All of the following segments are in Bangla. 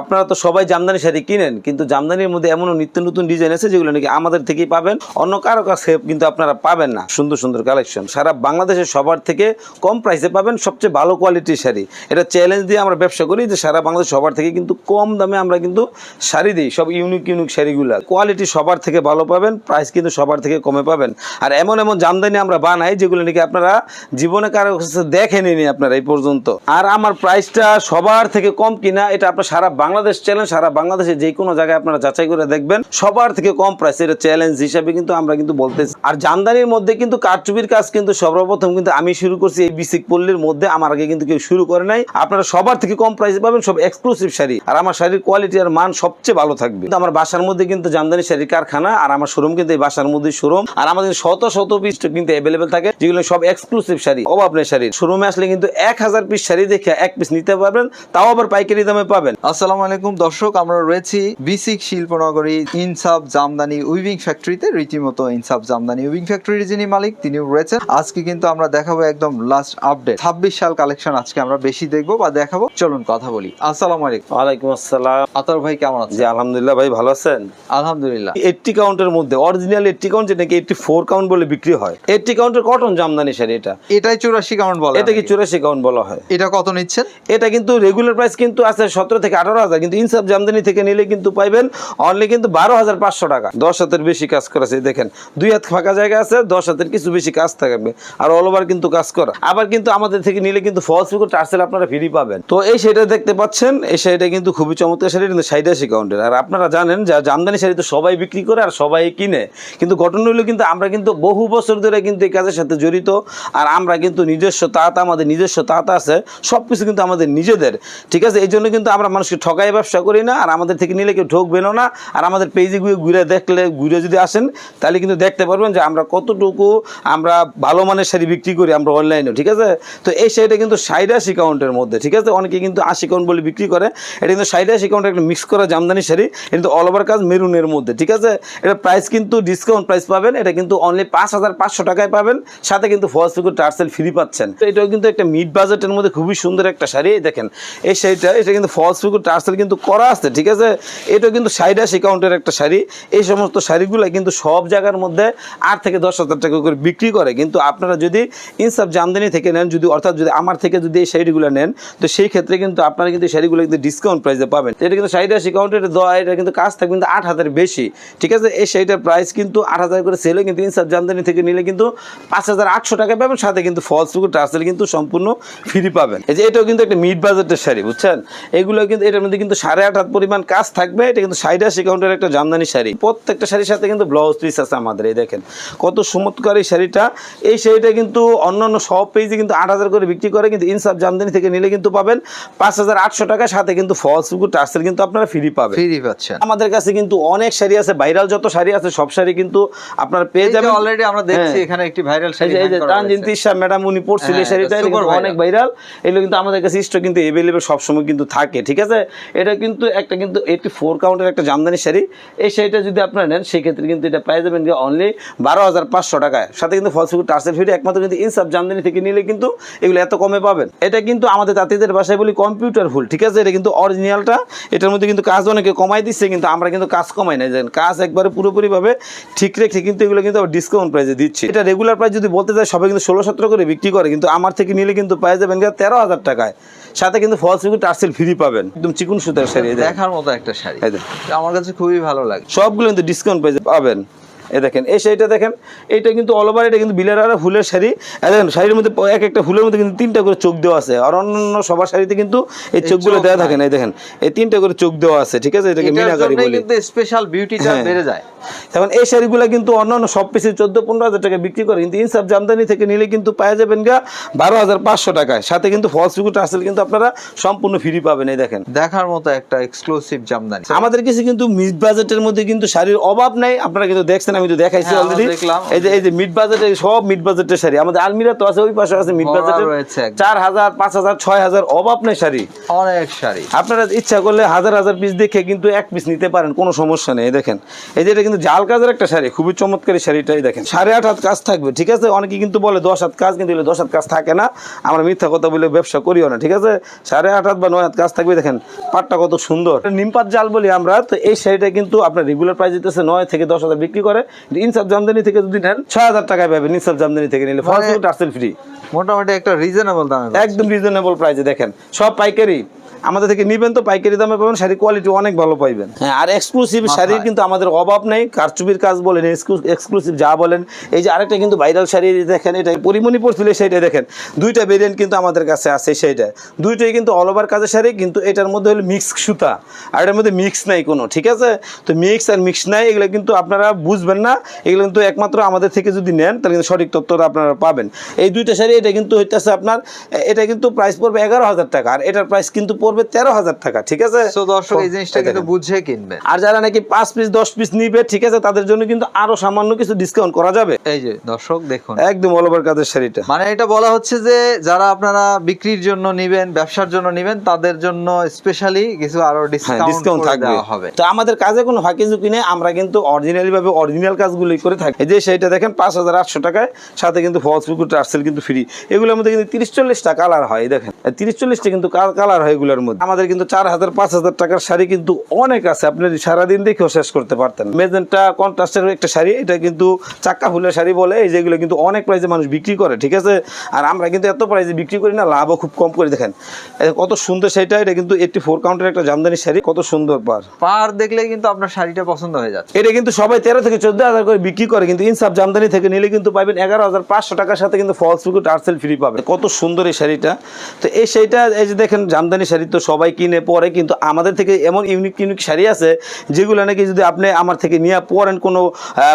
আপনারা তো সবাই জামদানি শাড়ি কিনেন, কিন্তু জামদানির মধ্যে এমনও নিত্য নতুন ডিজাইন আছে যেগুলো নাকি আমাদের থেকেই পাবেন, অন্য কারও কাছে কিন্তু আপনারা পাবেন না। সুন্দর সুন্দর কালেকশন সারা বাংলাদেশের সবার থেকে কম প্রাইসে পাবেন সবচেয়ে ভালো কোয়ালিটির শাড়ি। এটা চ্যালেঞ্জ দিয়ে আমরা ব্যবসা করি যে সারা বাংলাদেশ সবার থেকে কিন্তু কম দামে আমরা কিন্তু শাড়ি দিই, সব ইউনিক ইউনিক শাড়িগুলো। কোয়ালিটি সবার থেকে ভালো পাবেন প্রাইস কিন্তু সবার থেকে কমে পাবেন। আর এমন এমন জামদানি আমরা বানাই যেগুলো নাকি আপনারা জীবনে কারও কাছে দেখেনি আপনারা এই পর্যন্ত। আর আমার প্রাইসটা সবার থেকে কম কিনা, এটা আপনার সারা বাংলাদেশ চ্যালেঞ্জ সারা বাংলাদেশে যে কোনো জায়গায় আপনারা যাচাই করে দেখবেন। সবার থেকে কম প্রাইস এটা চ্যালেঞ্জ হিসাবে কিন্তু আমরা কিন্তু বলতেছি। আর জামদানির মধ্যে কিন্তু কারচুপির কাজ কিন্তু সর্বপ্রথম কিন্তু আমি শুরু করছি এই বিসিক পল্লীর মধ্যে, আমার আগে কিন্তু কেউ শুরু করে নাই। আপনারা সবার থেকে কম প্রাইসে পাবেন সব এক্সক্লুসিভ শাড়ি। আর আমার শাড়ির কোয়ালিটি আর মান সবচেয়ে ভালো থাকবে। কিন্তু আমার বাসার মধ্যে কিন্তু জামদানি শাড়ির কারখানা, আর আমার শোরুম কিন্তু এই বাসার মধ্যে শোরুম আর আমাদের শত শত পিস কিন্তু অ্যাভেলেবেল থাকে, যেগুলো সব এক্সক্লুসিভ শাড়ি, অভাব নেই শাড়ি শোরুমে আসলে কিন্তু এক হাজার পিস শাড়ি দেখে এক পিস নিতে পারবেন, তাও আবার পাইকারি দামে পাবেন। আসসালামু আলাইকুম। দর্শক আমরা রয়েছি বিসিক শিল্পনগরী ইনসাফ জামদানি উইভিং ফ্যাক্টরিতে। রীতিমতো ইনসাফ জামদানি উইভিং ফ্যাক্টরির যিনি মালিক তিনিও রয়েছেন। আজকে কিন্তু আমরা দেখাবো একদম লাস্ট আপডেট ছাব্বিশ সাল কালেকশন আজকে আমরা বেশি দেখব বা দেখাবো। চলুন কথা বলি। আসসালামু আলাইকুম। ওয়ালাইকুম আসসালাম। আতর ভাই কেমন আছেন? জি আলহামদুলিল্লাহ ভাই ভালো আছেন? আলহামদুলিল্লাহ। এইটটি কাউন্টের মধ্যে অরিজিনাল এইটটি কাউন্ট যেটা কি এইটটি ফোর কাউন্ট বলে বিক্রি হয়। এইটটি কাউন্টের কটন জামদানি শাড়ি এটা। এটাই চুরাশি কাউন্ট বলে এটা কি নাকি? চুরাশি কাউন্ট বলা হয়। এটা কত নিচ্ছেন? এটা কিন্তু রেগুলার প্রাইস কিন্তু আছে সতেরো থেকে আঠারো হাজার কিন্তু ইনসাফ জামদানি থেকে নিলে কিন্তু পাইবেন অনলি কিন্তু বারো হাজার পাঁচশো টাকা। দশ হাতের বেশি কাজ দেখেন, দুই হাত ফাঁকা জায়গা আছে, দশ হাতের কিছু বেশি কাজ থাকবে, আর কিন্তু কাজ করা। আবার কিন্তু আমাদের থেকে নিলে কিন্তু ফলস টার্সেল আপনারা ফ্রি পাবেন। তো এই শাড়িটা দেখতে পাচ্ছেন, এই শাড়িটা কিন্তু খুবই চমৎকার শাড়ি, কিন্তু কাউন্টের আর আপনারা জানেন যে জামদানি শাড়ি তো সবাই বিক্রি করে আর সবাই কিনে। কিন্তু ঘটনা হলো কিন্তু আমরা কিন্তু বহু বছর ধরে কিন্তু এই কাজের সাথে জড়িত, আর আমরা কিন্তু নিজস্ব তাঁত, আমাদের নিজস্ব তাঁত আছে সব কিছু কিন্তু আমাদের নিজেদের। ঠিক আছে, এই জন্য কিন্তু আমরা মানুষকে ঠকাই ব্যবসা করি না, আর আমাদের থেকে নিলে কেউ ঠকবেনও না, আর আমাদের পেজে ঘুরে ঘুরে দেখলে, ঘুরে যদি আসেন, তাহলে কিন্তু দেখতে পারবেন যে আমরা কতটুকু আমরা ভালো মানের শাড়ি বিক্রি করি আমরা অনলাইনেও ঠিক আছে? তো এই শাড়িটা কিন্তু ষাট আশি কাউন্টের মধ্যে, ঠিক আছে? অনেকে কিন্তু আশি কাউন্ট বলে বিক্রি করে, এটা কিন্তু আশি কাউন্টের একটা মিক্স করা জামদানি শাড়ি, কিন্তু অল ওভার কাজ মেরুনের মধ্যে, ঠিক আছে? এটা প্রাইস কিন্তু ডিসকাউন্ট প্রাইস পাবেন, এটা কিন্তু অনলি পাঁচ হাজার পাঁচশো টাকায় পাবেন, সাথে কিন্তু ফলস পিকো টার্সেল ফ্রি পাচ্ছেন। তো এটাও কিন্তু একটা মিড বাজেটের মধ্যে খুবই সুন্দর একটা শাড়ি, দেখেন, এই শাড়িটা, এটা কিন্তু ফলস পিকো টার্সেল কিন্তু করা আছে, ঠিক আছে? এটা কিন্তু ষাট আশি কাউন্টের একটা শাড়ি। এই সমস্ত শাড়িগুলো কিন্তু সব জায়গার মধ্যে আট থেকে দশ হাজার টাকা করে বিক্রি করে। কিন্তু আপনারা যদি ইনসাফ জামদানি থেকে নেন, যদি অর্থাৎ যদি আমার থেকে যদি এই শাড়িগুলো নেন, তো সেই ক্ষেত্রে কিন্তু আপনারা কিন্তু শাড়িগুলো কিন্তু ডিসকাউন্ট প্রাইসে পাবেন। এটা কিন্তু ষাট আশি কাউন্টের দেওয়া এটা কিন্তু কাজ থাকবে কিন্তু আট হাজার বেশি, ঠিক আছে? এই শাড়িটার প্রাইস কিন্তু আট হাজার করে সেল কিন্তু ইনসাফ জামদানি থেকে নিলে কিন্তু পাঁচ হাজার আটশো টাকা পাবেন, সাথে কিন্তু ফলস টার্সেল কিন্তু সম্পূর্ণ ফ্রি পাবেন। এই যে এটাও কিন্তু একটা মিড বাজেটের শাড়ি, বুঝছেন? এগুলো কিন্তু এটার মধ্যে কিন্তু সাড়ে আট হাত পরিমাণ কাজ থাকবে। এটা কিন্তু ষাট আশি কাউন্টের একটা জামদানি শাড়ি। প্রত্যেকটা শাড়ির সাথে কিন্তু ব্লাউজ পিস আছে আমাদের এই দেখেন। কত চমৎকার এই শাড়িটা। এই শাড়িটা কিন্তু অন্য অন্য সব পেজে কিন্তু আট হাজার করে বিক্রি করে কিন্তু ইনসাফ জামদানি থেকে নিলে কিন্তু পাবেন পাঁচ হাজার আটশো টাকার সাথে কিন্তু ফলস টুকু টার্সেল কিন্তু আপনারা ফ্রি পাবেন। ফ্রি পাচ্ছেন। আমাদের কাছে কিন্তু অনেক শাড়ি আছে ভাইরাল যত শাড়ি আছে সব শাড়ি কিন্তু আপনার পেয়ে যাবেন। অলরেডি আমরা দেখছি হ্যাঁ। এখানে একটি ভাইরাল শাড়ি এই যে তানজিন তিশা ম্যাডাম উনি পড়ছিল এই হ্যাঁ, শাড়িটা অনেক ভাইরাল এগুলো কিন্তু আমাদের কাছে স্টক কিন্তু এভেলেবেল সবসময় কিন্তু থাকে ঠিক আছে? এটা কিন্তু একটা কিন্তু এইটি ফোর কাউন্টের একটা জামদানি শাড়ি। এই শাড়িটা যদি আপনারা নেন সেই ক্ষেত্রে কিন্তু এটা প্রাইস দেবেন অনলি বারো হাজার পাঁচশো টাকায়। সাথে কিন্তু ফলসুকুর টার্সেল ফিরে, একমাত্র কিন্তু ইনসাফ জামদানি থেকে নিলে কিন্তু এগুলো এত কমে পাবেন। এটা কিন্তু আমাদের তাঁতিদের বাসায় বলি কম্পিউটার ফুল ঠিক আছে? এটা কিন্তু অরিজিনালটা এটার মধ্যে কিন্তু কাজ অনেকে কমাই দিচ্ছে, কিন্তু আমরা কিন্তু কাজ কমাই না দেখেন, কাজ একবারে পুরোপুরিভাবে ঠিক রেখে কিন্তু এগুলো কিন্তু ডিসকাউন্ট প্রাইসে দিচ্ছি। এটা রেগুলার প্রাইস যদি বলতে চাই, সবাই কিন্তু ষোলো সতেরো করে বিক্রি করে, কিন্তু আমার থেকে নিলে কিন্তু পাই যাবেন তেরো হাজার টাকায়। সাথে কিন্তু ফলস কিন্তু টার্সেল ফ্রি পাবেন। একদম চিকুন সুতার শাড়ি দেখার মতো একটা শাড়ি। আমার কাছে খুবই ভালো লাগে। সবগুলো কিন্তু ডিসকাউন্ট পেয়ে পাবেন। এ দেখেন এই শাড়িটা দেখেন এইটা কিন্তু অল ওভার এটা কিন্তু বিলের আর ফুলের শাড়ি। দেখেন শাড়ির মধ্যে এক একটা ফুলের মধ্যে কিন্তু তিনটা করে চোখ দেওয়া আছে। আর অন্য সবার শাড়িতে কিন্তু এই চোখগুলো দেওয়া থাকে না এই দেখেন এই তিনটা করে চোখ দেওয়া আছে ঠিক আছে? এটাকে মিনাকারি বলি। কিন্তু স্পেশাল বিউটিটা হ্যাঁ। বেড়ে যায়। এখন এই শাড়িগুলো কিন্তু অন্য অন্য সব পিসে চোদ্দ পনেরো হাজার টাকা বিক্রি করে কিন্তু ইনসাফ জামদানি থেকে নিলে কিন্তু পাওয়া যাবেন গা বারো হাজার পাঁচশো টাকায়। সাথে কিন্তু ফলস টুকু টার্সেল কিন্তু আপনারা সম্পূর্ণ ফ্রি পাবেন এই দেখেন। দেখার মতো একটা এক্সক্লুসিভ জামদানি। আমাদের কাছে কিন্তু মিড বাজেটের মধ্যে কিন্তু শাড়ির অভাব নাই আপনারা কিন্তু দেখছেন দেখছেন আমি তো দেখাইছি হ্যাঁ, অলরেডি এই যে এই যে মিড বাজেটে সব মিড বাজেটের শাড়ি। আমাদের আলমিরা তো আছে ওই পাশে আছে মিড বাজেটের। চার হাজার পাঁচ হাজার ছয় হাজার অভাব নেই শাড়ি। অনেক শাড়ি। আপনারা ইচ্ছা করলে হাজার হাজার পিস দেখে কিন্তু এক পিস নিতে পারেন কোনো সমস্যা নেই দেখেন। এই যে এটা কিন্তু জাল কাজের একটা শাড়ি খুবই চমৎকারী শাড়িটাই দেখেন। সাড়ে আট হাত কাজ থাকবে ঠিক আছে? অনেকে কিন্তু বলে দশ হাত কাজ কিন্তু দশ হাত কাজ থাকে না। আমরা মিথ্যা কথা বলে ব্যবসা করিও না ঠিক আছে? সাড়ে আট হাত বা নয় হাত কাজ থাকবে দেখেন পাটটা কত সুন্দর। নিমপাত জাল বলি আমরা তো এই শাড়িটা কিন্তু আপনার রেগুলার প্রাইস দিতেছে নয় থেকে দশ হাজার বিক্রি করে। ইনসাফ জামদানি থেকে যদি নেন ছয় হাজার টাকায় পাবেন ইনসাফ জামদানি থেকে নিলে। ফলস মানে- টার্সেল ফ্রি। মোটামুটি একটা রিজনেবল দাম একদম রিজনেবল প্রাইসে দেখেন সব পাইকারি। আমাদের থেকে নিবেন তো পাইকারি দামে পাবেন শাড়ি কোয়ালিটি অনেক ভালো পাইবেন। হ্যাঁ আর এক্সক্লুসিভ শাড়ির কিন্তু আমাদের অভাব নেই কারচুপির কাজ বলেন এক্সক্লুসিভ যা বলেন। এই যে আরেকটা কিন্তু ভাইরাল শাড়ি দেখেন এটা পরিমণি পড়ছিল সেইটা দেখেন দুইটা ভেরিয়েন্ট কিন্তু আমাদের কাছে আছে সেইটা দুইটাই কিন্তু অল ওভার কাজের শাড়ি কিন্তু এটার মধ্যে হলো মিক্স সুতা আর এটার মধ্যে মিক্স নাই কোনো ঠিক আছে? তো মিক্স আর মিক্স নাই এগুলো কিন্তু আপনারা বুঝবেন না এগুলো কিন্তু একমাত্র আমাদের থেকে যদি নেন তাহলে কিন্তু সঠিক তথ্যটা আপনারা পাবেন। এই দুইটা শাড়ি এটা কিন্তু হইতেছে আপনার এটা কিন্তু প্রাইস পড়বে এগারো হাজার টাকা আর এটার প্রাইস কিন্তু পড়বে তেরো হাজার টাকা ঠিক আছে? দর্শক এই জিনিসটা কিন্তু বুঝে কিনবে আর যারা নাকি পাঁচ পিস দশ পিস নিবে ঠিক আছে তাদের জন্য কিন্তু আরও সামান্য কিছু ডিসকাউন্ট করা যাবে। এই যে দর্শক দেখুন। একদম অল ওভার কাজের শাড়িটা। মানে এটা বলা হচ্ছে যে যারা আপনারা বিক্রির জন্য নিবেন ব্যবসার জন্য নিবেন তাদের জন্য স্পেশালি কিছু আরও হ্যাঁ ডিসকাউন্ট ডিসকাউন্ট থাকবে। হবে। তো আমাদের কাজে কোনো ফাঁকি ঝুঁকি নেই আমরা কিন্তু অরিজিনালি ভাবে অরিজিনাল কাজগুলোই করে থাকি। এই যে সেইটা দেখেন পাঁচ হাজার আটশো টাকায় সাথে কিন্তু ফলস পুকুর টার্সেল কিন্তু ফ্রি এগুলোর মধ্যে কিন্তু তিরিশ চল্লিশটা কালার হয় দেখেন। তিরিশ চল্লিশটা কিন্তু কালার হয় এগুলোর মধ্যে। আমাদের কিন্তু চার হাজার পাঁচ হাজার টাকার শাড়ি কিন্তু অনেক আছে। আপনি সারাদিন দেখেও শেষ করতে পারতেন। মেজেন্টা কন্ট্রাস্টের একটা শাড়ি এটা কিন্তু চাক্কা ফুলের শাড়ি বলে। এই যেগুলো কিন্তু অনেক প্রাইজে মানুষ বিক্রি করে ঠিক আছে? আর আমরা কিন্তু এত প্রাইজে বিক্রি করি না লাভও খুব কম করে। দেখেন কত সুন্দর শাড়িটা এটা কিন্তু এইটটি ফোর কাউন্টের একটা জামদানি শাড়ি। কত সুন্দর পার। পার দেখলে কিন্তু আপনার শাড়িটা পছন্দ হয়ে যাচ্ছে। এটা কিন্তু সবাই তেরো থেকে চোদ্দ হাজার করে বিক্রি করে কিন্তু ইনসাফ জামদানি থেকে নিলে কিন্তু পাবেন এগারো হাজার পাঁচশো টাকার সাথে কিন্তু ফলস পুকুর টার্সেল ফ্রি পাবে কত সুন্দর এই শাড়িটা। তো এই শাড়িটা এই যে দেখেন জামদানি শাড়ি তো সবাই কিনে পরে কিন্তু আমাদের থেকে এমন ইউনিক ইউনিক শাড়ি আছে যেগুলো নাকি যদি আপনি আমার থেকে নিয়ে পরেন কোনো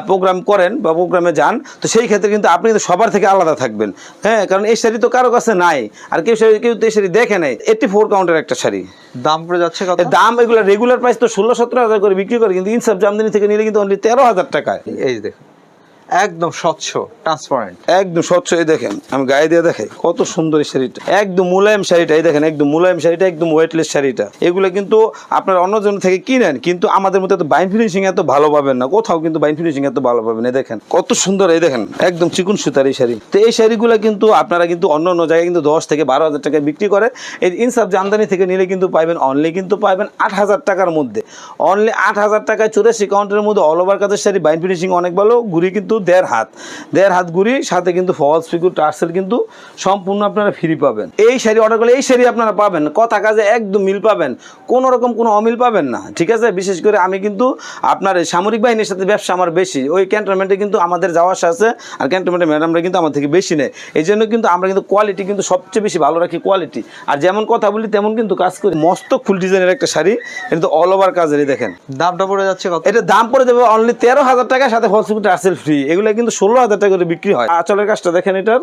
প্রোগ্রাম করেন বা প্রোগ্রামে যান তো সেই ক্ষেত্রে কিন্তু আপনি কিন্তু সবার থেকে আলাদা থাকবেন। হ্যাঁ কারণ এই শাড়ি তো কারও কাছে নাই আর কেউ শাড়ি কেউ তো এই শাড়ি দেখে নাই। এইটটি ফোর কাউন্টের একটা শাড়ি। দাম পড়ে যাচ্ছে দাম এগুলো রেগুলার প্রাইস তো ষোলো সতেরো হাজার করে বিক্রি করে কিন্তু ইনসাফ জামদানি থেকে নিলে কিন্তু অনলি তেরো হাজার টাকায়। এই দেখুন। একদম স্বচ্ছ। ট্রান্সপারেন্ট একদম স্বচ্ছ এই দেখেন আমি গায়ে দিয়ে দেখাই কত সুন্দর এই শাড়িটা। একদম মুলায়ম শাড়িটা এই দেখেন একদম মুলায়ম শাড়িটা একদম ওয়েটলেস শাড়িটা। এগুলো কিন্তু আপনার অন্যজন থেকে কিনেন কিন্তু আমাদের মধ্যে এত বাইন ফিনিশিং এত ভালো পাবেন না। কোথাও কিন্তু বাইন ফিনিশিং এত ভালো পাবেন এই দেখেন কত সুন্দর এই দেখেন একদম চিকুন সুতার এই শাড়ি। তো এই শাড়িগুলো কিন্তু আপনারা কিন্তু অন্য অন্য জায়গায় কিন্তু দশ থেকে বারো হাজার টাকায় বিক্রি করে এই ইনসাফ জামদানি থেকে নিলে কিন্তু পাইবেন অনলি কিন্তু পাইবেন আট হাজার টাকার মধ্যে। অনলি আট হাজার টাকায় চুরাশি কাউন্টের মধ্যে অল ওভার কাজের শাড়ি? বাইন ফিনিশিং অনেক ভালো ঘুরি কিন্তু দেড় হাত। দেড় হাত ঘুরি সাথে কিন্তু ফলস ফিগুর টার্সেল কিন্তু সম্পূর্ণ আপনারা ফ্রি পাবেন। এই শাড়ি অর্ডার করলে এই শাড়ি আপনারা পাবেন। কথা কাজে একদম মিল পাবেন। কোনো রকম কোনো অমিল পাবেন না। ঠিক আছে? বিশেষ করে আমি কিন্তু আপনার সামরিক বাহিনীর সাথে ব্যবসা আমার বেশি। ওই ক্যান্টনমেন্টে কিন্তু আমাদের যাওয়া আসা আছে। আর ক্যান্টনমেন্টের ম্যাডামরা কিন্তু আমার থেকে বেশি নেয়। এই জন্য কিন্তু আমরা কিন্তু কোয়ালিটি কিন্তু সবচেয়ে বেশি ভালো রাখি কোয়ালিটি আর যেমন কথা বলি তেমন কিন্তু কাজ করি। মস্ত ফুল ডিজাইনের একটা শাড়ি। কিন্তু অল ওভার কাজেরই দেখেন। দামটা পড়ে যাচ্ছে এটা দাম পড়ে যাবে অনলি তেরো হাজার টাকা সাথে ফলসুকুট টার্সেল ফ্রি এগুলো কিন্তু ষোলো হাজার টাকা করে বিক্রি হয়। আচলের কাজটা দেখেন এটার।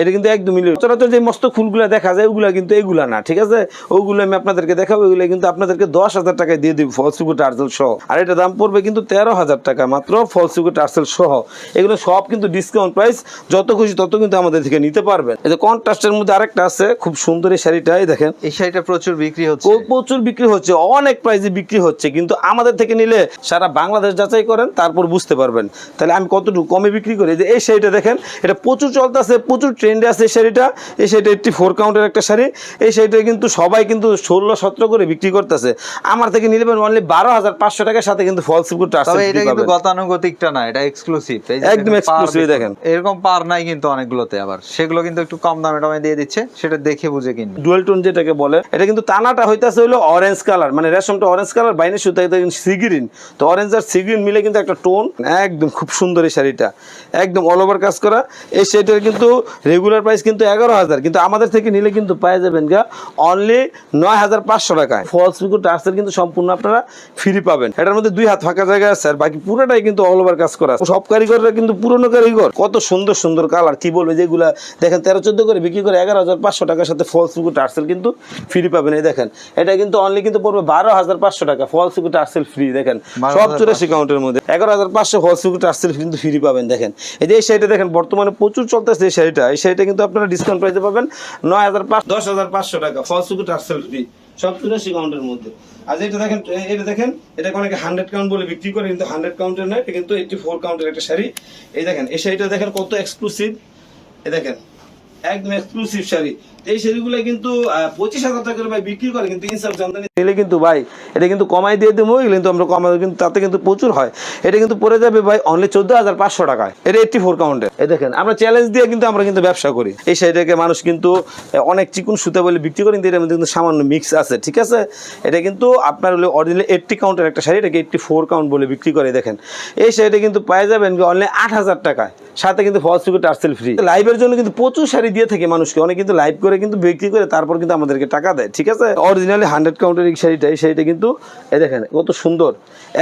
এটা কিন্তু একদম মিলিয়ে সচরাচর যে মস্ত ফুলগুলো দেখা যায় ওগুলো কিন্তু এগুলা না ঠিক আছে? ওগুলো আমি আপনাদেরকে দেখাবো ওগুলো কিন্তু আপনাদেরকে দশ হাজার টাকায় দিয়ে দিব ফলসুকুট টার্সেল সহ। আর এটা দাম পড়বে কিন্তু তেরো হাজার টাকা মাত্র ফলসুকুট টার্সেল সহ। এগুলো সব কিন্তু ডিসকাউন্ট প্রাইস যত খুশি তত কিন্তু আমাদের থেকে নিতে পারবেন। এই যে কন্ট্রাস্টের মধ্যে আরেকটা আছে খুব সুন্দর এই শাড়িটাই দেখেন। এই শাড়িটা প্রচুর বিক্রি হচ্ছে। প্রচুর বিক্রি হচ্ছে অনেক প্রাইসে বিক্রি হচ্ছে কিন্তু আমাদের থেকে নিলে সারা বাংলাদেশ যাচাই করেন তারপর বুঝতে পারবেন। তাহলে আমি কতটুকু কমে বিক্রি করি? যে এই শাড়িটা দেখেন এটা প্রচুর চলতেছে প্রচুর ট্রেন্ডে আছে এই শাড়িটা এই শাড়িটা একটি ফোর কাউন্টের একটা শাড়ি এই শাড়িটা কিন্তু সবাই কিন্তু ষোলো সতেরো করে বিক্রি করতেছে। আমার থেকে নিলে অনলি বারো হাজার পাঁচশো টাকার সাথে কিন্তু ফলস এটা কিন্তু গতানুগতিকটা না এটা এক্সক্লুসিভ একদম exclusive দেখেন। এরকম পার নাই কিন্তু অনেকগুলোতে আবার। সেগুলো কিন্তু একটু কম দামে টামে দিয়ে দিচ্ছে সেটা দেখে বুঝে কিনবে। ডুয়েল টোন যেটাকে বলে এটা কিন্তু টানাটা হইতাছে হলো অরেঞ্জ কালার মানে রেশমটা অরেঞ্জ কালার বাইনের সুতা সিগ্রিন তো অরেঞ্জ আর সিগ্রিন মিলে কিন্তু একটা টোন একদম খুব সুন্দর এই শাড়িটা। একদম অল ওভার কাজ করা। এই শাড়িটার কিন্তু রেগুলার প্রাইস কিন্তু এগারো হাজার কিন্তু আমাদের থেকে নিলে কিন্তু পেয়ে যাবেন গা অনলি নয় হাজার পাঁচশো টাকায়। ফলস পিকো টার্সেল কিন্তু সম্পূর্ণ আপনারা ফ্রি পাবেন। এটার মধ্যে দুই হাত ফাঁকা জায়গা আছে আর বাকি পুরোটাই কিন্তু অল ওভার কাজ করা আছে। সব কারিগররা কিন্তু পুরনো কারিগর। কত সুন্দর সুন্দর কালার কি বলবে যেগুলা দেখেন তেরো চোদ্দ করে বিক্রি করে এগারো হাজার পাঁচশো টাকার সাথে ফলস পিকো টার্সেল কিন্তু ফ্রি পাবেন। এই দেখেন এটা কিন্তু অনলি কিন্তু পড়বে বারো হাজার পাঁচশো টাকা। ফলস পিকো টার্সেল ফ্রি দেখেন। সব চুরাশি কাউন্টের মধ্যে। এগারো হাজার পাঁচশো ফলস পিকো টার্সেল কিন্তু ফ্রি পাবেন দেখেন। এই যে এই শাড়িটা দেখেন বর্তমানে প্রচুর চলতেছে এই শাড়িটা এই শাড়িটা কিন্তু আপনারা ডিসকাউন্ট প্রাইসে পাবেন নয় হাজার পাঁচ দশ হাজার পাঁচশো টাকা ফলস পিকো টার্সেল ফ্রি সব চুরাশি কাউন্টের মধ্যে। আর এটা দেখেন এটা দেখেন এটা অনেকে হান্ড্রেড কাউন্ট বলে বিক্রি করে, কিন্তু হান্ড্রেড কাউন্টের নয়, এটা কিন্তু এইটি ফোর কাউন্টের একটা শাড়ি। এই দেখেন, এই শাড়িটা দেখেন কত এক্সক্লুসিভ এ দেখেন, একদম এক্সক্লুসিভ শাড়ি। এই শাড়িগুলো কিন্তু পঁচিশ হাজার টাকার ভাই বিক্রি করে, কিন্তু ইনসাফ জামদানি নিলে কিন্তু ভাই, এটা কিন্তু কমাই দিয়ে দেবো কিন্তু আমরা কমাই কিন্তু তাতে কিন্তু প্রচুর হয়। এটা কিন্তু পড়ে যাবে ভাই অনলি চোদ্দ হাজার পাঁচশো টাকায়। এটা এইটটি ফোর কাউন্টে এই দেখেন, আমরা চ্যালেঞ্জ দিয়ে কিন্তু আমরা কিন্তু ব্যবসা করি। এই শাড়িটাকে মানুষ কিন্তু অনেক চিকুন সুতা বলে বিক্রি করে, কিন্তু এটার কিন্তু সামান্য মিক্স আছে, ঠিক আছে? এটা কিন্তু আপনার হলো অরিজিনাল এইটটি কাউন্টের একটা শাড়ি, এটাকে এইটটি ফোর কাউন্ট বলে বিক্রি করে দেখেন। এই শাড়িটা কিন্তু পাওয়া যাবেন অনলি আট হাজার টাকায়। সাথে কিন্তু ফলস পিকো টার্সেল ফ্রি লাইভের জন্য কিন্তু প্রচুর শাড়ি দিয়ে থাকে মানুষকে, অনেক কিন্তু লাইভ করে কিন্তু বিক্রি করে তারপর কিন্তু আমাদেরকে টাকা দেয় ঠিক আছে? অরিজিনালি হান্ড্রেড কাউন্টের এই শাড়িটা এই শাড়িটা কিন্তু এই দেখেন কত সুন্দর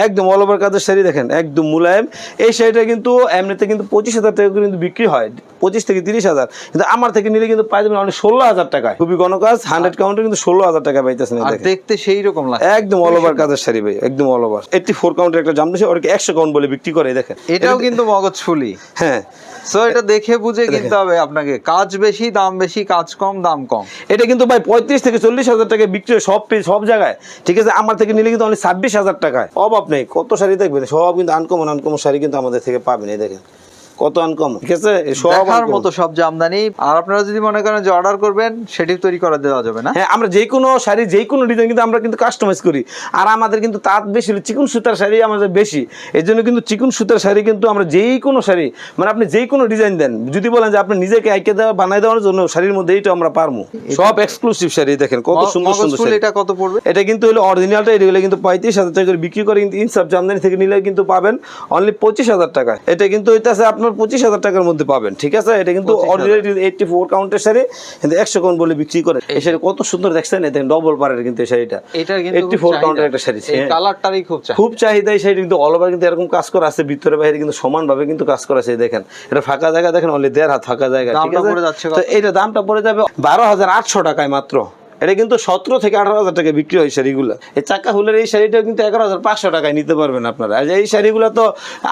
একদম অল ওভার কাজের শাড়ি দেখেন একদম মুলায়েম। এই শাড়িটা কিন্তু এমনিতে কিন্তু পঁচিশ হাজার টাকা কিন্তু বিক্রি হয় পঁচিশ থেকে তিরিশ হাজার। কিন্তু আমার থেকে নিলে কিন্তু পাই যাবেন অনেক ষোলো হাজার টাকায়। খুবই গণকাজ হান্ড্রেড কাউন্টে কিন্তু ষোলো হাজার টাকা পাইতেছেন দেখতে সেই রকম লাগে একদম অল ওভার কাজের শাড়ি ভাই একদম অল ওভার এইটটি ফোর কাউন্টের একটা জামদানি ওটাকে একশো কাউন্ট বলে বিক্রি করে দেখেন। এটাও কিন্তু মগজ ফুলি হ্যাঁ সো এটা দেখে বুঝে কিনতে হবে আপনাকে। কাজ বেশি দাম বেশি কাজ কম দাম কম। এটা কিন্তু ভাই পঁয়ত্রিশ থেকে চল্লিশ হাজার টাকা বিক্রি হয় সব সব জায়গায়। ঠিক আছে আমার থেকে নিলে কিন্তু অনেক ছাব্বিশ হাজার টাকায়। অভাব নেই কত শাড়ি দেখবেন? সব কিন্তু আনকমন আনকমন শাড়ি কিন্তু আমাদের থেকে পাবেন এই দেখেন। কত আনকমন ঠিক আছে? এই সব মতো সব জামদানি আর আপনারা যদি মনে করেন যে অর্ডার করবেন সেটি তৈরি করে দেওয়া যাবে না। হ্যাঁ আমরা যে কোনো শাড়ি যে কোনো ডিজাইন কিন্তু আমরা কিন্তু কাস্টমাইজ করি। আর আমাদের কিন্তু তাঁত বেশি হলো চিকুন সুতার শাড়ি আমাদের বেশি। এই জন্য কিন্তু চিকুন সুতার শাড়ি কিন্তু আমরা যেই কোনো শাড়ি মানে আপনি যেই কোনো ডিজাইন দেন যদি বলেন যে আপনি নিজেকে আইকে দেওয়া বানাই দেওয়ার জন্য শাড়ির মধ্যে এইটা আমরা পারব। সব এক্সক্লুসিভ শাড়ি দেখেন কত সুন্দর সুন্দর শাড়ি। এটা কত পড়বে? এটা কিন্তু হলো অরিজিনালটা এগুলো কিন্তু পঁয়ত্রিশ হাজার টাকা করে বিক্রি করে কিন্তু ইনসাফ জামদানি থেকে নিলে কিন্তু পাবেন অনলি পঁচিশ হাজার টাকা এটা কিন্তু হইতেছে আপনার পঁচিশ হাজার টাকার মধ্যে পাবেন ঠিক আছে? এটা কিন্তু 25,000 এইটটি ফোর কাউন্টের শাড়ি কিন্তু একশো কাউন্ট বলে বিক্রি করে। এই শাড়ি কত সুন্দর দেখছেন? দেখেন ডবল পারের কিন্তু এই শাড়িটা। এইটটি খুব ফোর। কাউন্টের একটা শাড়ি এই হ্যাঁ। কালারটারই খুব খুব চাহিদা এই শাড়ি কিন্তু অল ওভার কিন্তু এরকম কাজ করা আছে ভিতরে বাইরে কিন্তু সমানভাবে কিন্তু কাজ করা আছে দেখেন। এটা ফাঁকা জায়গা দেখেন অনলি দেড় হাত ফাঁকা জায়গা ঠিক আছে? তো? এটা দামটা পড়ে যাবে বারো হাজার আটশো টাকায় মাত্র। এটা কিন্তু সতেরো থেকে আঠারো হাজার টাকা বিক্রি হয় শাড়িগুলো। এই চাকা হুলের এই শাড়িটাও কিন্তু এগারো হাজার পাঁচশো টাকায় নিতে পারবেন আপনারা। আর এই শাড়িগুলো তো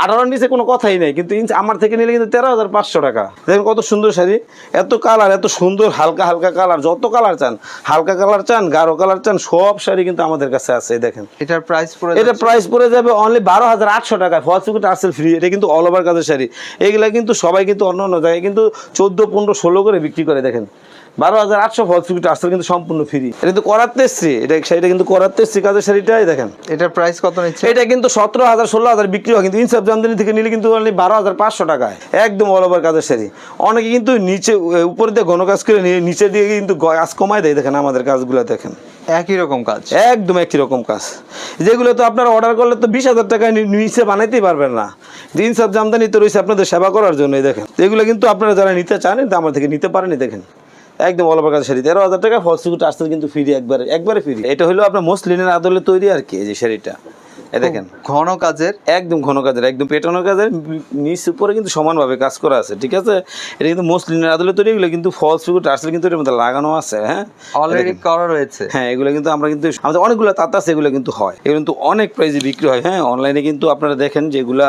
আঠারোর নিচে কোনো কথাই নেই কিন্তু আমার থেকে নিলে কিন্তু তেরো হাজার পাঁচশো টাকা। দেখেন কত সুন্দর শাড়ি। এত কালার এত সুন্দর হালকা হালকা কালার যত কালার চান হালকা কালার চান গাঢ় কালার চান সব শাড়ি কিন্তু আমাদের কাছে আছে দেখেন। এটার প্রাইস পড়ে এটা প্রাইস পড়ে যাবে অনলি বারো হাজার আটশো টাকায়। ফল সুকুট আর্সেল ফ্রি এটা কিন্তু অল ওভার কাজের শাড়ি। এগুলা কিন্তু সবাই কিন্তু অন্য অন্য জায়গায় কিন্তু চোদ্দ পনেরো ষোলো করে বিক্রি করে দেখেন। বারো হাজার আটশো ফল সুকুট আর্সেল কিন্তু সম্পূর্ণ ফ্রি এটা কিন্তু করাতে এসছি এটা শাড়িটা কিন্তু করাতে এসছি কাজের শাড়িটাই দেখেন। এটার প্রাইস কত নিচ্ছে? এটা কিন্তু সতেরো হাজার ষোলো হাজার বিক্রি হয় কিন্তু ইনসাফ জামদানি থেকে নিলে কিন্তু অনলি বারো হাজার পাঁচশো টাকায়। একদম অল ওভার কাজের শাড়ি। অনেকে কিন্তু নিচে উপরে দিয়ে ঘন কাজ করে নিয়ে নিচে দিয়ে কিন্তু কাজ কমায় দেয় দেখেন আমাদের কাজগুলো দেখেন। একই রকম কাজ। একদম একই রকম কাজ। যেগুলো তো আপনারা অর্ডার করলে তো বিশ হাজার টাকা নি- নিচে বানাইতেই পারবেন না। দিন সব জামদানি তো রয়েছে আপনাদের সেবা করার জন্যই দেখেন। এগুলো কিন্তু আপনারা যারা নিতে চান আমার থেকে নিতে পারেনি দেখেন। একদম অল্প কাজ শাড়ি। তেরো হাজার টাকা ফলস আসতে কিন্তু ফ্রি একবারে একবারে ফ্রি এটা হলো আপনার মোস্ট লিনের আদলে তৈরি আর কি যে শাড়িটা। এ দেখেন। ঘন কাজের একদম ঘন কাজের একদম পেটানো কাজের নিচ উপরে কিন্তু সমানভাবে কাজ করা আছে ঠিক আছে? এটা কিন্তু মসলিনের আদলে তৈরি এগুলো কিন্তু ফলস সুট আসলে কিন্তু এর মধ্যে লাগানো আছে হ্যাঁ? অলরেডি করা রয়েছে। হ্যাঁ এগুলো কিন্তু আমরা কিন্তু আমাদের অনেকগুলো তাঁত আছে এগুলো কিন্তু হয়। এগুলো কিন্তু অনেক প্রাইসে বিক্রি হয় হ্যাঁ? অনলাইনে কিন্তু আপনারা দেখেন যেগুলো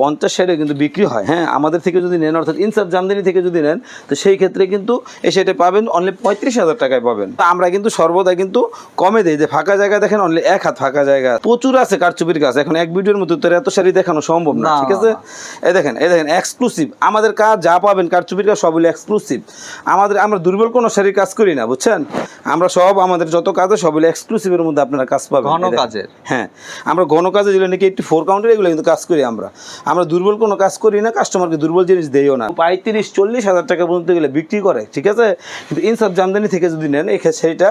পঞ্চাশ ষাটে কিন্তু বিক্রি হয় হ্যাঁ? আমাদের থেকে যদি নেন অর্থাৎ ইনসাফ জামদানি থেকে যদি নেন তো সেই ক্ষেত্রে কিন্তু সেটা পাবেন অনলি পঁয়ত্রিশ হাজার টাকায় পাবেন। আমরা কিন্তু সর্বদা কিন্তু কমে দিই যে ফাঁকা জায়গা দেখেন অনলি এক হাত ফাঁকা জায়গা। প্রচুর আছে কারচুপির গাছ। এখন এক ভিডিওর মধ্যে তো এত শাড়ি দেখানো সম্ভব না ঠিক আছে? এই দেখেন এই দেখেন এক্সক্লুসিভ আমাদের কাজ যা পাবেন কারচুপির কাজ সবগুলো এক্সক্লুসিভ আমাদের আমরা দুর্বল কোনো শাড়ির কাজ করি না বুঝছেন? আমরা সব আমাদের যত কাজ সবগুলো এক্সক্লুসিভের মধ্যে আপনারা কাজ পাবেন ঘন কাজের। হ্যাঁ আমরা ঘন কাজে যেগুলো নাকি একটু ফোর কাউন্টার এগুলো কিন্তু কাজ করি আমরা। আমরা দুর্বল কোনো কাজ করি না কাস্টমারকে দুর্বল জিনিস দেইও না। পঁয়ত্রিশ চল্লিশ হাজার টাকা পর্যন্ত গেলে বিক্রি করে ঠিক আছে? কিন্তু ইনসাফ জামদানি থেকে যদি নেন এই সেটা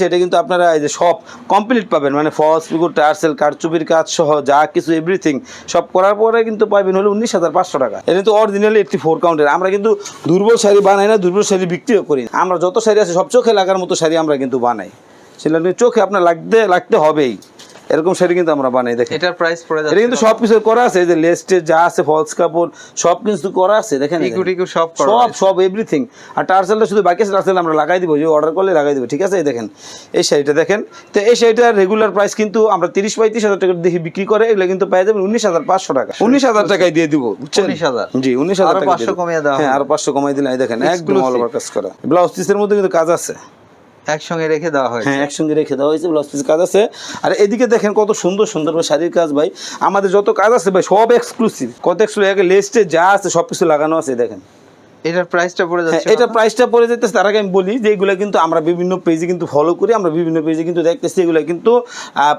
সেটা কিন্তু আপনারা এই যে সব কমপ্লিট পাবেন মানে ফলস পিকো টার্সেল কারচুপির কারচুপির কাজ সহ যা কিছু এভরিথিং সব করার পরে কিন্তু পাইবেন হলো উনিশ হাজার পাঁচশো টাকা। এটা তো অরিজিনাল এইটটি ফোর কাউন্টের আমরা কিন্তু দুর্বল শাড়ি বানাই না, দুর্বল শাড়ি বিক্রিও করি। আমরা যত শাড়ি আছে, সব চোখে লাগার মতো শাড়ি আমরা কিন্তু বানাই। সেটা চোখে আপনার লাগতে লাগতে হবেই। এরকম শাড়ি কিন্তু আমরা বানাই দেখেন। এটার প্রাইস পড়ে এটা যাচ্ছে কিন্তু সব কিছু করা আছে এই যে লেস্টে যা আছে ফলস কাপড় সব কিছু করা আছে দেখেন টিকু। টিকু সব সব সব এভরিথিং আর টার্সেলটা শুধু বাকি আছে টার্সেল আমরা লাগাই দিব যে অর্ডার করলে লাগাই দিব ঠিক আছে? এই দেখেন এই শাড়িটা দেখেন। তো এই শাড়িটার রেগুলার প্রাইস কিন্তু আমরা তিরিশ পঁয়ত্রিশ হাজার টাকা দেখি বিক্রি করে এগুলো কিন্তু পেয়ে যাবেন উনিশ হাজার পাঁচশো টাকা। উনিশ হাজার টাকায় দিয়ে দিব বুঝছেন? 19,000 জি উনিশ হাজার আরও টাকা 500 দিয়ে দিব। কমিয়ে দেওয়া হ্যাঁ। আরও পাঁচশো কমাই দিলে এই দেখেন একদম অল ওভার কাজ করা। ব্লাউজ পিসের মধ্যে কিন্তু কাজ আছে। একসঙ্গে রেখে দেওয়া হয়েছে। হ্যাঁ একসঙ্গে রেখে দেওয়া হয়েছে ব্লাউজ পিস কাজ আছে। আর এদিকে দেখেন কত সুন্দর সুন্দর শাড়ির কাজ ভাই। আমাদের যত কাজ আছে ভাই, সব এক্সক্লুসিভ কত এক্সক্লুসিভ লেস্টে যা আছে সব কিছু লাগানো আছে, দেখেন। এটার প্রাইসটা পড়ে হ্যাঁ যাচ্ছে এটা প্রাইসটা পড়ে যেতেছে তার আগে আমি বলি যে এগুলো কিন্তু আমরা বিভিন্ন পেজে কিন্তু ফলো করি আমরা বিভিন্ন পেজে কিন্তু দেখতেছি এগুলো কিন্তু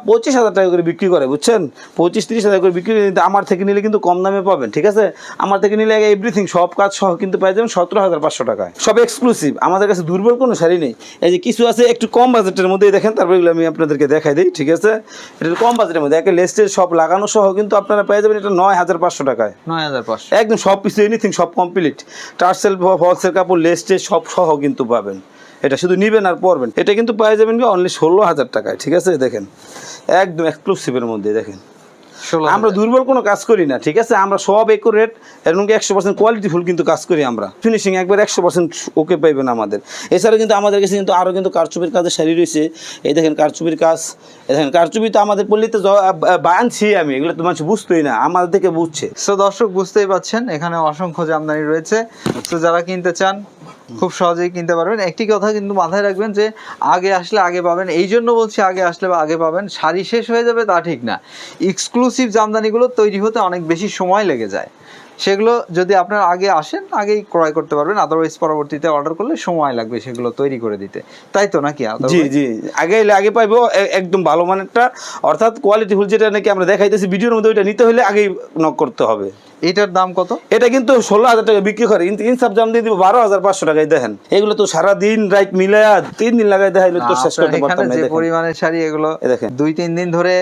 পঁচিশ হাজার টাকা করে বিক্রি করে বুঝছেন? পঁচিশ তিরিশ হাজার করে বিক্রি করে কিন্তু আমার থেকে নিলে কিন্তু কম দামে পাবেন ঠিক আছে? আমার থেকে নিলে আগে এভরিথিং সব কাজ সহ কিন্তু পাই যাবেন সতেরো হাজার পাঁচশো টাকায়। সব এক্সক্লুসিভ আমাদের কাছে দুর্বল কোনো শাড়ি নেই। এই যে কিছু আছে একটু কম বাজেটের মধ্যে দেখেন তারপরে এগুলো আমি আপনাদেরকে দেখাই দিই ঠিক আছে? এটা কম বাজেটের মধ্যে একে লেস্টের সব লাগানো সহ কিন্তু আপনারা পেয়ে যাবেন এটা নয় হাজার পাঁচশো টাকায়। নয় হাজার পাঁচশো। একদম সব কিছু এনিথিং সব কমপ্লিট টার্সেল ফলসের কাপড় লেস্টে সব সহ কিন্তু পাবেন। এটা শুধু নিবেন আর পরবেন। এটা কিন্তু পাওয়া যাবেন কি অনলি ষোলো হাজার টাকায়, ঠিক আছে? দেখেন, একদম এক্সক্লুসিভের মধ্যে, দেখেন। আমরা দুর্বল কোনো কাজ করি না ঠিক আছে? আমরা সব একুরেট এবং একশো পার্সেন্ট কোয়ালিটি ফুল কিন্তু কাজ করি আমরা। ফিনিশিং একবার একশো পার্সেন্ট ওকে পাইবেন আমাদের। এছাড়া কিন্তু আমাদের কাছে কিন্তু আরও কিন্তু কারচুপির কাজের শাড়ি রয়েছে। এই দেখেন কারচুপির কাজ এই দেখেন কারচুপি তো আমাদের পল্লীতে বানছি আমি এগুলো তো মানুষ বুঝতোই না আমাদের থেকে বুঝছে। সো দর্শক বুঝতেই পাচ্ছেন এখানে অসংখ্য জামদানি রয়েছে। তো যারা কিনতে চান খুব সহজেই কিনতে পারবেন। একটি কথা কিন্তু মাথায় রাখবেন যে, আগে আসলে আগে পাবেন। এই জন্য বলছি আগে আসলে বা আগে পাবেন। শাড়ি শেষ হয়ে যাবে তা ঠিক না। এক্সক্লুসিভ জামদানিগুলো তৈরি হতে অনেক বেশি সময় লেগে যায়। সেগুলো যদি আপনার আগে আসেন আগেই ক্রয় করতে পারবেন। আদারওয়াইজ পরবর্তীতে অর্ডার করলে সময় লাগবে সেগুলো তৈরি করে দিতে। তাই তো নাকি জি জি। আগে এলে আগে পাইবো একদম ভালো মানেরটা। অর্থাৎ কোয়ালিটি ফুল যেটা নাকি আমরা দেখাইতেছি ভিডিওর মধ্যে ওইটা নিতে হলে আগেই নক করতে হবে। এটার দাম কত? এটা কিন্তু ষোলো হাজার টাকা বিক্রি করে। কিন্তু ইনসাফ জাম দিয়ে দিব বারো হাজার পাঁচশো টাকায় দেখেন। এগুলো তো সারা দিন রাইট মিলায়া তিন দিন লাগাই দেখাইলে তো শেষ করতে পারতাম না। পরিমাণের শাড়ি এগুলো দেখেন। দুই তিন দিন ধরে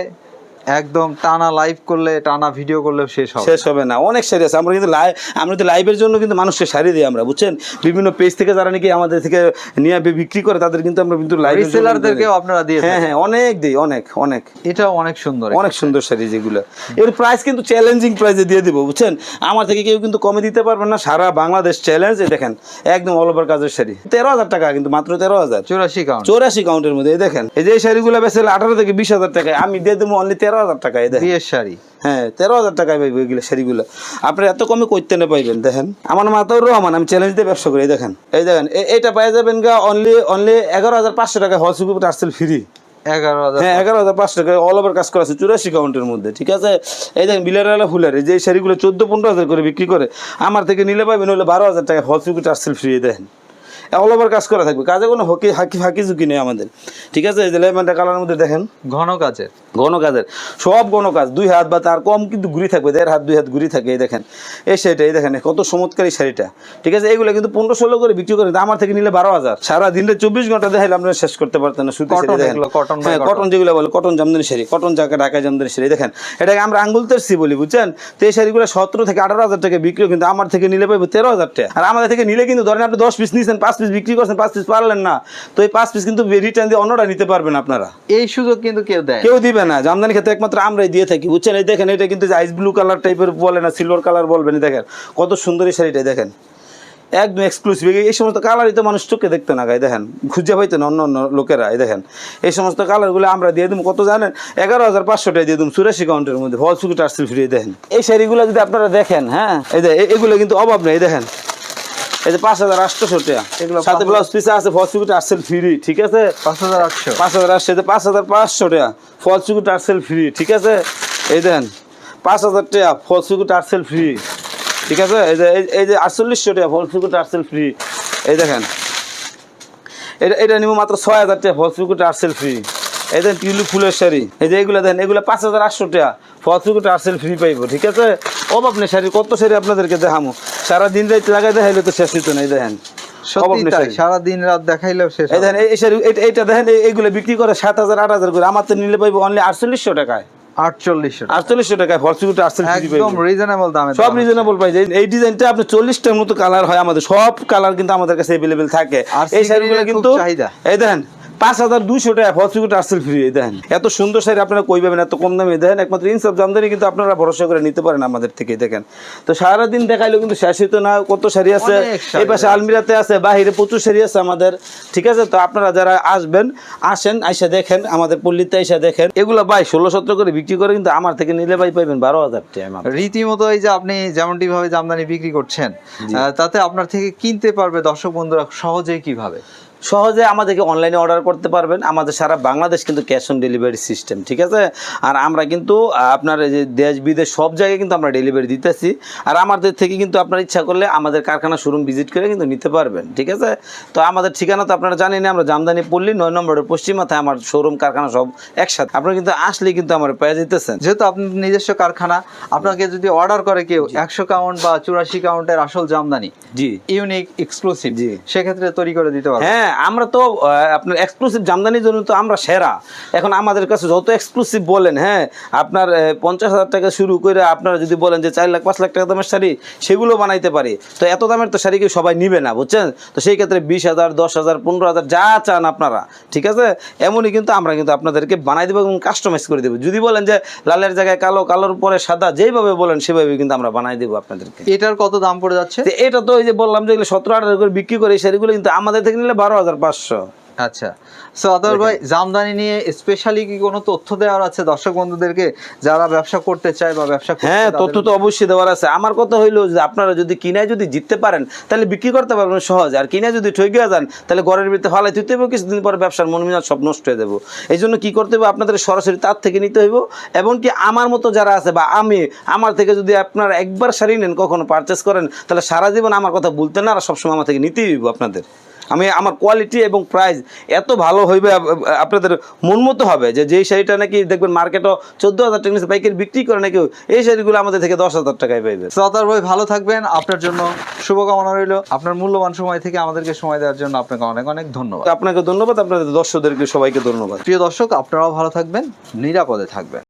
একদম টানা লাইভ করলে টানা ভিডিও করলেও শেষ হবে শেষ হবে না। অনেক শাড়ি আছে। আমরা কিন্তু লাইভ আমরা তো লাইভের জন্য কিন্তু মানুষকে শাড়ি দিই আমরা বুঝছেন? বিভিন্ন পেজ থেকে যারা নাকি আমাদের থেকে নিয়ে বিক্রি করে তাদের কিন্তু আমরা কিন্তু লাইভ রিসেলারদেরকেও আপনারা দিয়ে হ্যাঁ হ্যাঁ অনেক দিই অনেক অনেক। এটাও অনেক সুন্দর অনেক সুন্দর শাড়ি যেগুলো এর প্রাইস কিন্তু চ্যালেঞ্জিং প্রাইসে দিয়ে দিব বুঝছেন? আমার থেকে কেউ কিন্তু কমে দিতে পারবে না। সারা বাংলাদেশ চ্যালেঞ্জ দেখেন একদম অল ওভার কাজের শাড়ি তেরো হাজার টাকা কিন্তু মাত্র তেরো হাজার। চুরাশি কাউন্ট চৌরাশি কাউন্টের মধ্যে এই দেখেন এই যে শাড়িগুলো বেসে আঠারো থেকে বিশ হাজার টাকা আমি দিয়ে দেবো অনলি তেরো হাজার এই বিয়ের শাড়ি। হ্যাঁ তেরো হাজার টাকায় পাইবো এগুলো শাড়িগুলো। আপনি এত কমে করতে না পাইবেন দেখেন। আমার মাতাও রহমান আমি চ্যালেঞ্জ দিয়ে ব্যবসা করি দেখেন। এই দেখেন এ- এইটা পাই যাবেন গা অনলি অনলি এগারো হাজার পাঁচশো টাকায় হলসুকুপ টার্সেল ফ্রি এগারো হাজার হ্যাঁ এগারো হাজার পাঁচশো টাকা অল ওভার কাজ করা আছে চুরাশি কাউন্টের মধ্যে ঠিক আছে? এই দেখেন বিলারালা ফুলের যে শাড়িগুলো চোদ্দ পনেরো হাজার করে বিক্রি করে আমার থেকে নিলে পাবেন হলে বারো হাজার টাকা হলসুকুপ টার্সেল ফ্রি দেখেন। অল ওভার কাজ করা থাকবে কাজে কোনো হকি হাকি ফাঁকি ঝুঁকি নেই আমাদের ঠিক আছে? এই যে লেমনটা কালারের মধ্যে দেখেন। ঘন কাজের। ঘন কাজের সব ঘন কাজ দুই হাত বা তার কম কিন্তু ঘুরি থাকবে দেড় হাত দুই হাত ঘুরি থাকে এই দেখেন। এই শাড়িটা এই দেখেন কত চমৎকার শাড়িটা। ঠিক আছে এগুলো কিন্তু পনেরো ষোলো করে বিক্রি করে আমার থেকে নিলে বারো হাজার। সারা দিনে চব্বিশ ঘণ্টা দেখাইলে আপনারা শেষ করতে পারতেন না সুতি শাড়ি দেখেন। cotton by হ্যাঁ কটন যেগুলো বলে কটন জামদানি শাড়ি কটন জায়গা ঢাকা জামদানি শাড়ি দেখেন। এটাকে আমরা আঙ্গুল তেরছি বলি বুঝছেন? তো এই শাড়িগুলো সতেরো থেকে আঠারো হাজার টাকা বিক্রি কিন্তু আমার থেকে নিলে পাইবো তেরো হাজার টাকা। আর আমাদের থেকে নিলে কিন্তু ধরেন আপনি দশ পিস নিয়েছেন পাঁচ পিস বিক্রি করছেন পাঁচ পিস পারলেন না। তো এই পাঁচ পিস কিন্তু রিটার্ন দিয়ে অন্যটা নিতে পারবেন আপনারা। এই সুযোগ কিন্তু কেউ দেয় কেউ দিবে না। জামদানি ক্ষেত্রে একমাত্র আমরাই দিয়ে থাকি, বুঝছেন? এই দেখেন, এটা কিন্তু আইস ব্লু কালার টাইপের বলে না সিলভার কালার বলবেন দেখেন, কত সুন্দর এই শাড়িটা দেখেন। একদম এক্সক্লুসিভ এই সমস্ত কালারই তো মানুষ চোখে দেখতে না গায়ে দেখেন, খুঁজে পাইতো না অন্য অন্য লোকেরা, এই দেখেন। এই সমস্ত কালারগুলো আমরা দিয়ে দিম, কত জানেন? এগারো হাজার পাঁচশো টাকা দিয়ে দিম, চুরাশি কাউন্টের মধ্যে ফল সুকি টার্সেল ফ্রি দেখেন। এই শাড়িগুলো যদি আপনারা দেখেন হ্যাঁ এই এগুলো কিন্তু অভাব নেই দেখেন। এই যে পাঁচ হাজার আটশোশো টাকা। এগুলো সাথে পাঁচ ব্লাউজ পিস আছে ফল সুকি টার্সেল ফ্রি ঠিক আছে? পাঁচ হাজার আটশো। পাঁচ হাজার আসছে তো পাঁচ হাজার পাঁচশো টাকা ফলসুকু টার্সেল ফ্রি ঠিক আছে? এই দেন পাঁচ হাজার টাকা ফলসুকু টার্সেল ফ্রি ঠিক আছে? এই যে এই- যে আটচল্লিশশো টাকা ফলসুকু টার্সেল ফ্রি এই দেখেন। এটা এটা নিব মাত্র ছয় হাজার টাকা ফ্রি এই দেন টিউলিপ ফুলের শাড়ি। এই যে এগুলো দেন এগুলো পাঁচ হাজার আটশো টাকা ফলসুকু টার্সেল ফ্রি পাইবো ঠিক আছে? অভাব নেই শাড়ি কত শাড়ি আপনাদেরকে দেখামো। সারা দিন রাত লাগাই দেখাইলে তো শেষ হইতো না দেখেন। অভাব সত্যি নেই তাই শাড়ি। সারা দিন রাত দেখাইলেও শেষ দেখেন না। এই শাড়ি এইটা- এইটা দেখেন এই- বিক্রি করে সাত হাজার আট হাজার করে। আমার তো নিলে পাইবো অনলি আটচল্লিশশো টাকায়। আটচল্লিশশো আটচল্লিশশো টাকায় একদম রিজনেবল দামে সব রিজনেবল প্রাইস এই ডিজাইনটা আপনি চল্লিশটার মতো কালার হয় আমাদের। সব কালার কিন্তু আমাদের কাছে অ্যাভেলেবেল থাকে। এই শাড়িগুলো কিন্তু চাহিদা। এই দেখেন পাঁচ হাজার দুইশো টাকা ফলসিকুটি আর্সেল ফ্রি দেখেন। এত সুন্দর শাড়ি আপনারা কই পাবেন এত কম দামে? দেখেন একমাত্র ইনসাফ জামদানি কিন্তু আপনারা ভরসা করে নিতে পারেন আমাদের থেকে দেখেন। তো সারাদিন দেখাইলেও কিন্তু শেষ হইতো না কত শাড়ি আছে এই পাশে আলমিরাতে আছে বাহিরে প্রচুর শাড়ি আছে আমাদের ঠিক আছে? তো আপনারা যারা আসবেন আসেন আইসা দেখেন আমাদের পল্লীতে আইসা দেখেন। এগুলো ভাই ষোলো সতেরো করে বিক্রি করে কিন্তু আমার থেকে নিলে ভাই পাইবেন বারো হাজার টাকা রীতিমতো এই যে আপনি যেমনটি ভাবে জামদানি বিক্রি করছেন তাতে আপনার থেকে কিনতে পারবে দর্শক বন্ধুরা সহজেই কীভাবে? সহজে আমাদেরকে অনলাইনে অর্ডার করতে পারবেন। আমাদের সারা বাংলাদেশ কিন্তু ক্যাশ অন ডেলিভারি সিস্টেম ঠিক আছে? আর আমরা কিন্তু আপনার এই যে দেশ বিদেশ সব জায়গায় কিন্তু আমরা ডেলিভারি দিতেছি। আর আমাদের থেকে কিন্তু আপনার ইচ্ছা করলে আমাদের কারখানা শোরুম ভিজিট করে কিন্তু নিতে পারবেন ঠিক আছে? তো আমাদের ঠিকানা তো আপনারা জানেন আমরা জামদানি পল্লী নয় নম্বরের পশ্চিম মাথায় আমার শোরুম কারখানা সব একসাথে। আপনারা কিন্তু আসলে কিন্তু আমার পেয়ে যেতেছেন যেহেতু আপনার নিজস্ব কারখানা আপনাকে যদি অর্ডার করে কেউ একশো কাউন্ট বা চুরাশি কাউন্টের আসল জামদানি জি। ইউনিক এক্সক্লুসিভ জি। সেক্ষেত্রে তৈরি করে দিতে পারবে হ্যাঁ আমরা তো আপনার এক্সক্লুসিভ জামদানির জন্য তো আমরা সেরা। এখন আমাদের কাছে যত এক্সক্লুসিভ বলেন হ্যাঁ আপনার পঞ্চাশ হাজার টাকা শুরু করে আপনারা যদি বলেন যে চার লাখ পাঁচ লাখ টাকা দামের শাড়ি সেগুলো বানাইতে পারি। তো এত দামের তো শাড়ি কেউ সবাই নিবে না বুঝছেন? তো সেই ক্ষেত্রে বিশ হাজার দশ হাজার পনেরো হাজার যা চান আপনারা ঠিক আছে? এমনই কিন্তু আমরা কিন্তু আপনাদেরকে বানাই দেবো এবং কাস্টমাইজ করে দেবো। যদি বলেন যে লালের জায়গায় কালো কালোর পরে সাদা যেইভাবে বলেন সেভাবে কিন্তু আমরা বানাই দেবো আপনাদেরকে। এটার কত দাম পড়ে যাচ্ছে? এটা তো ওই যে বললাম যে সতেরো আঠারো করে বিক্রি করে এই শাড়িগুলো কিন্তু আমাদের থেকে নিলে বারো হাজার পাঁচশো। আচ্ছা। সো আতর ভাই জামদানি নিয়ে স্পেশালি কি কোনো তথ্য দেওয়ার আছে দর্শক বন্ধুদেরকে? যারা ব্যবসা করতে চায় বা ব্যবসা হ্যাঁ তথ্য তো অবশ্যই দেওয়ার আছে। আমার কথা হইল যে আপনারা যদি কিনায় যদি জিততে পারেন তাহলে বিক্রি করতে পারবেন সহজ। আর কিনায় যদি ঠকে যান তাহলে ঘরের ভিতরে ফালাই দিতে হবে কিছুদিন পরে ব্যবসার মন সব নষ্ট হয়ে দেবো এই জন্য কি করতে হবে আপনাদের সরাসরি তার থেকে নিতে হইব। এবং কি আমার মতো যারা আছে বা আমি আমার থেকে যদি আপনারা একবার শাড়ি নেন কখনো পারচেস করেন তাহলে সারা জীবন আমার কথা বলতে না আর সবসময় আমার থেকে নিতেই হইব আপনাদের। আমি আমার কোয়ালিটি এবং প্রাইস এত ভালো হইবে আপ- আপ- আপনাদের মন মতো হবে যে যেই শাড়িটা নাকি দেখবেন মার্কেটও চোদ্দ হাজার টাকা নিচে পাইকারি বিক্রি করে নাকি এই শাড়িগুলো আমাদের থেকে দশ হাজার টাকায় পাইবে। সাতার ভাই ভালো থাকবেন আপনার জন্য শুভকামনা রইল। আপনার মূল্যবান সময় থেকে আমাদেরকে সময় দেওয়ার জন্য আপনাকে অনেক অনেক ধন্যবাদ। আপনাকে ধন্যবাদ আপনাদের দর্শকদেরকে সবাইকে ধন্যবাদ। প্রিয় দর্শক আপনারাও ভালো থাকবেন নিরাপদে থাকবেন।